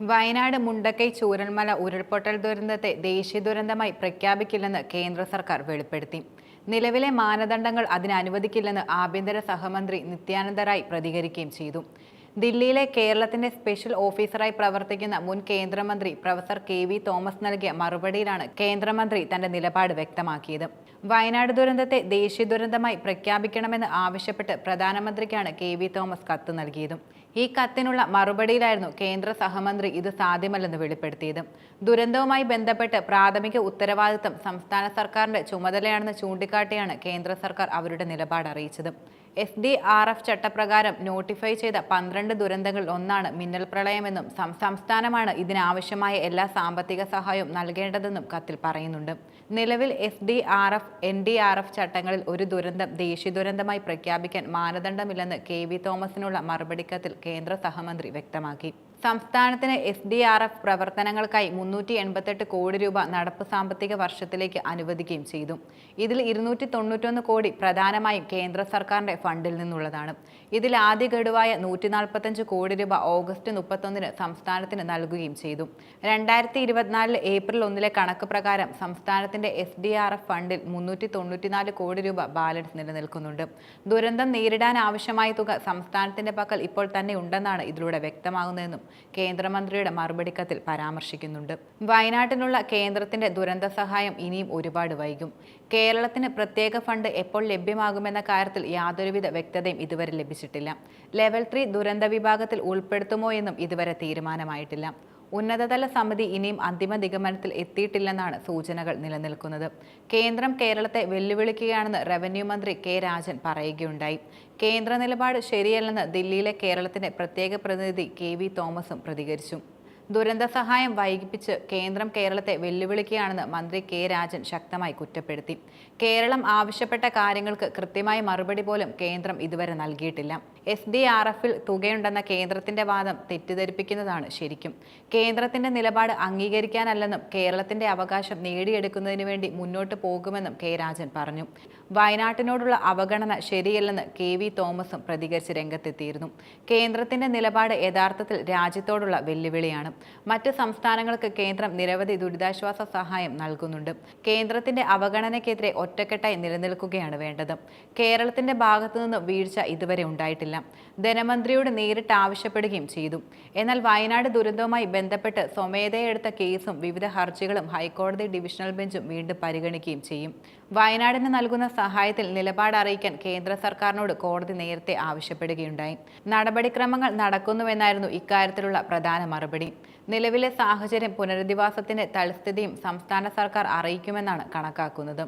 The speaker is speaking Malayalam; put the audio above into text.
വയനാട് മുണ്ടക്കൈ ചൂരൽമല ഉരുൾപൊട്ടൽ ദുരന്തത്തെ ദേശീയ ദുരന്തമായി പ്രഖ്യാപിക്കില്ലെന്ന് കേന്ദ്ര സർക്കാർ വെളിപ്പെടുത്തി. നിലവിലെ മാനദണ്ഡങ്ങൾ അതിനനുവദിക്കില്ലെന്ന് ആഭ്യന്തര സഹമന്ത്രി നിത്യാനന്ദ റായ് പ്രതികരിക്കുകയും ചെയ്തു. ദില്ലിയിലെ കേരളത്തിന്റെ സ്പെഷ്യൽ ഓഫീസറായി പ്രവർത്തിക്കുന്ന മുൻ കേന്ദ്രമന്ത്രി പ്രൊഫസർ കെ വി തോമസ് നൽകിയ മറുപടിയിലാണ് കേന്ദ്രമന്ത്രി തന്റെ നിലപാട് വ്യക്തമാക്കിയത്. വയനാട് ദുരന്തത്തെ ദേശീയ ദുരന്തമായി പ്രഖ്യാപിക്കണമെന്ന് ആവശ്യപ്പെട്ട് പ്രധാനമന്ത്രിക്കാണ് കെ വി തോമസ് കത്ത് നൽകിയതും. ഈ കത്തിനുള്ള മറുപടിയിലായിരുന്നു കേന്ദ്ര സഹമന്ത്രി ഇത് സാധ്യമല്ലെന്ന് വെളിപ്പെടുത്തിയത്. ദുരന്തവുമായി ബന്ധപ്പെട്ട് പ്രാഥമിക ഉത്തരവാദിത്തം സംസ്ഥാന സർക്കാരിന്റെ ചുമതലയാണെന്ന് ചൂണ്ടിക്കാട്ടിയാണ് കേന്ദ്ര സർക്കാർ അവരുടെ നിലപാട് അറിയിച്ചത്. എസ് ഡി ആർ എഫ് ചട്ടപ്രകാരം നോട്ടിഫൈ ചെയ്ത പന്ത്രണ്ട് ദുരന്തങ്ങളിൽ ഒന്നാണ് മിന്നൽ പ്രളയമെന്നും സംസ്ഥാനമാണ് ഇതിനാവശ്യമായ എല്ലാ സാമ്പത്തിക സഹായവും നൽകേണ്ടതെന്നും കത്തിൽ പറയുന്നുണ്ട്. നിലവിൽ S D R F N D R F ചട്ടങ്ങളിൽ ഒരു ദുരന്തം ദേശീയ ദുരന്തമായി പ്രഖ്യാപിക്കാൻ മാനദണ്ഡമില്ലെന്ന് കെ വി തോമസിനുള്ള മറുപടി കത്തിൽ കേന്ദ്ര സഹമന്ത്രി വ്യക്തമാക്കി. സംസ്ഥാനത്തിന് എസ് ഡി ആർ എഫ് പ്രവർത്തനങ്ങൾക്കായി മുന്നൂറ്റി എൺപത്തെട്ട് കോടി രൂപ നടപ്പ് സാമ്പത്തിക വർഷത്തിലേക്ക് അനുവദിക്കുകയും ചെയ്തു. ഇതിൽ ഇരുന്നൂറ്റി തൊണ്ണൂറ്റൊന്ന് കോടി പ്രധാനമായും കേന്ദ്ര സർക്കാരിന്റെ ഫണ്ടിൽ നിന്നുള്ളതാണ്. ഇതിൽ ആദ്യ ഗഡുവായ നൂറ്റി നാൽപ്പത്തഞ്ച് കോടി രൂപ ഓഗസ്റ്റ് മുപ്പത്തൊന്നിന് സംസ്ഥാനത്തിന് നൽകുകയും ചെയ്തു. രണ്ടായിരത്തി ഇരുപത്തിനാലിൽ ഏപ്രിൽ ഒന്നിലെ കണക്ക് പ്രകാരം സംസ്ഥാനത്തിന്റെ എസ് ഡി ആർ എഫ് ഫണ്ടിൽ മുന്നൂറ്റി തൊണ്ണൂറ്റിനാല് കോടി രൂപ ബാലൻസ് നിലനിൽക്കുന്നുണ്ട്. ദുരന്തം നേരിടാൻ ആവശ്യമായ തുക സംസ്ഥാനത്തിന്റെ പക്കൽ ഇപ്പോൾ തന്നെ ഉണ്ടെന്നാണ് ഇതിലൂടെ വ്യക്തമാകുന്നതെന്നും കേന്ദ്രമന്ത്രിയുടെ മറുപടി കത്തിൽ പരാമർശിക്കുന്നുണ്ട്. വയനാട്ടിനുള്ള കേന്ദ്രത്തിന്റെ ദുരന്ത സഹായം ഇനിയും ഒരുപാട് വൈകും. കേരളത്തിന് പ്രത്യേക ഫണ്ട് എപ്പോൾ ലഭ്യമാകുമെന്ന കാര്യത്തിൽ യാതൊരുവിധ വ്യക്തതയും ഇതുവരെ ലഭിച്ചിട്ടില്ല. ലെവൽ ത്രീ ദുരന്ത വിഭാഗത്തിൽ ഉൾപ്പെടുത്തുമോ എന്നും ഇതുവരെ തീരുമാനമായിട്ടില്ല. ഉന്നതതല സമിതി ഇനിയും അന്തിമ നിഗമനത്തിൽ എത്തിയിട്ടില്ലെന്നാണ് സൂചനകൾ നിലനിൽക്കുന്നത്. കേന്ദ്രം കേരളത്തെ വെല്ലുവിളിക്കുകയാണെന്ന് റവന്യൂ മന്ത്രി കെ രാജൻ പറയുകയുണ്ടായി. കേന്ദ്ര നിലപാട് ശരിയല്ലെന്ന് ദില്ലിയിലെ കേരളത്തിന്റെ പ്രത്യേക പ്രതിനിധി കെ വി തോമസും പ്രതികരിച്ചു. ദുരന്ത സഹായം വൈകിപ്പിച്ച് കേന്ദ്രം കേരളത്തെ വെല്ലുവിളിക്കുകയാണെന്ന് മന്ത്രി കെ രാജൻ ശക്തമായി കുറ്റപ്പെടുത്തി. കേരളം ആവശ്യപ്പെട്ട കാര്യങ്ങൾക്ക് കൃത്യമായ മറുപടി പോലും കേന്ദ്രം ഇതുവരെ നൽകിയിട്ടില്ല. എസ് ഡി ആർ എഫിൽ തുകയുണ്ടെന്ന കേന്ദ്രത്തിന്റെ വാദം തെറ്റിദ്ധരിപ്പിക്കുന്നതാണ് ശരിക്കും. കേന്ദ്രത്തിന്റെ നിലപാട് അംഗീകരിക്കാനല്ലെന്നും കേരളത്തിന്റെ അവകാശം നേടിയെടുക്കുന്നതിന് വേണ്ടി മുന്നോട്ട് പോകുമെന്നും കെ രാജൻ പറഞ്ഞു. വയനാട്ടിനോടുള്ള അവഗണന ശരിയല്ലെന്ന് കെ വി തോമസും പ്രതികരിച്ച് രംഗത്തെത്തിയിരുന്നു. കേന്ദ്രത്തിന്റെ നിലപാട് യഥാർത്ഥത്തിൽ രാജ്യത്തോടുള്ള വെല്ലുവിളിയാണ്. മറ്റ് സംസ്ഥാനങ്ങൾക്ക് കേന്ദ്രം നിരവധി ദുരിതാശ്വാസ സഹായം നൽകുന്നുണ്ട്. കേന്ദ്രത്തിന്റെ അവഗണനയ്ക്കെതിരെ ഒറ്റക്കെട്ടായി നിലനിൽക്കുകയാണ് വേണ്ടത്. കേരളത്തിന്റെ ഭാഗത്തു നിന്ന് വീഴ്ച ഇതുവരെ ഉണ്ടായിട്ടില്ല. ധനമന്ത്രിയോട് നേരിട്ട് ആവശ്യപ്പെടുകയും ചെയ്തു. എന്നാൽ വയനാട് ദുരന്തവുമായി ബന്ധപ്പെട്ട് സ്വമേധയെടുത്ത കേസും വിവിധ ഹർജികളും ഹൈക്കോടതി ഡിവിഷണൽ ബെഞ്ചും വീണ്ടും പരിഗണിക്കുകയും ചെയ്യും. വയനാടിന് നൽകുന്ന സഹായത്തിൽ നിലപാട് അറിയിക്കാൻ കേന്ദ്ര സർക്കാരിനോട് കോടതി നേരത്തെ ആവശ്യപ്പെടുകയുണ്ടായി. നടപടിക്രമങ്ങൾ നടക്കുന്നുവെന്നായിരുന്നു ഇക്കാര്യത്തിലുള്ള പ്രധാന മറുപടി. നിലവിലെ സാഹചര്യം പുനരധിവാസത്തിന്റെ തൽസ്ഥിതിയും സംസ്ഥാന സർക്കാർ അറിയിക്കുമെന്നാണ് കണക്കാക്കുന്നത്.